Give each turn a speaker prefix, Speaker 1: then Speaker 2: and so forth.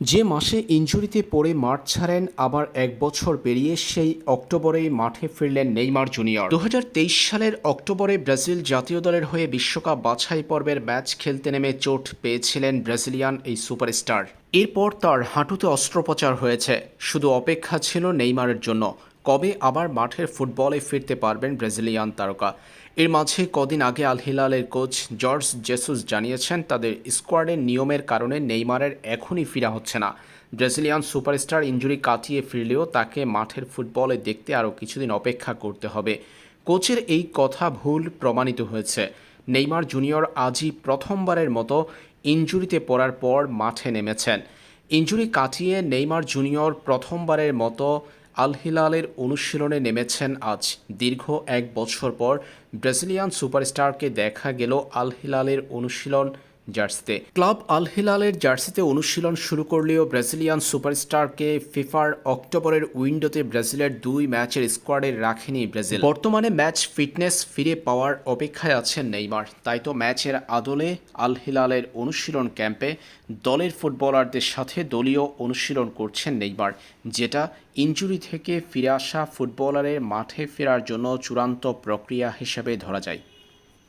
Speaker 1: যে মাসে ইঞ্জুরিতে পড়ে মাঠ ছাড়েন, আবার এক বছর পেরিয়ে সেই অক্টোবরে মাঠে ফিরলেন নেইমার জুনিয়র। দু হাজার তেইশ সালের অক্টোবরে ব্রাজিল জাতীয় দলের হয়ে বিশ্বকাপ বাছাই পর্বের ম্যাচ খেলতে নেমে চোট পেয়েছিলেন ব্রাজিলিয়ান এই সুপারস্টার। এরপর তার হাঁটুতে অস্ত্রোপচার হয়েছে। শুধু অপেক্ষা ছিল নেইমারের জন্য। কবে আবার মাঠের ফুটবলে ফিরতে পারবেন ব্রাজিলিয়ান তারকা? এর মাঝে কদিন আগে আল হিলালের কোচ জর্জ জেসুস জানিয়েছেন, তাদের স্কোয়াডের নিয়মের কারণে নেইমারের এখনই ফিরা হচ্ছে না। ব্রাজিলিয়ান সুপারস্টার ইঞ্জুরি কাটিয়ে ফিরলেও তাকে মাঠের ফুটবলে দেখতে আরও কিছুদিন অপেক্ষা করতে হবে। কোচের এই কথা ভুল প্রমাণিত হয়েছে। নেইমার জুনিয়র আজই প্রথমবারের মতো ইঞ্জুরিতে পড়ার পর মাঠে নেমেছেন। ইঞ্জুরি কাটিয়ে নেইমার জুনিয়র প্রথমবারের মতো আল হিলালের অনুশীলনে নেমেছেন আজ। দীর্ঘ এক বছর পর ব্রাজিলিয়ান সুপারস্টারকে দেখা গেল আল হিলালের অনুশীলন জার্সিতে। ক্লাব আল হিলালের জার্সিতে অনুশীলন শুরু করলেও ব্রাজিলিয়ান সুপারস্টারকে ফিফার অক্টোবরের উইন্ডোতে ব্রাজিলের দুই ম্যাচের স্কোয়াডে রাখেনি ব্রাজিল। বর্তমানে ম্যাচ ফিটনেস ফিরে পাওয়ার অপেক্ষায় আছেন নেইমার। তাই তো ম্যাচের আদলে আল হিলালের অনুশীলন ক্যাম্পে দলের ফুটবলারদের সাথে দলীয় অনুশীলন করছেন নেইমার, যেটা ইনজুরি থেকে ফিরে আসা ফুটবলারের মাঠে ফেরার জন্য চূড়ান্ত প্রক্রিয়া হিসেবে ধরা যায়।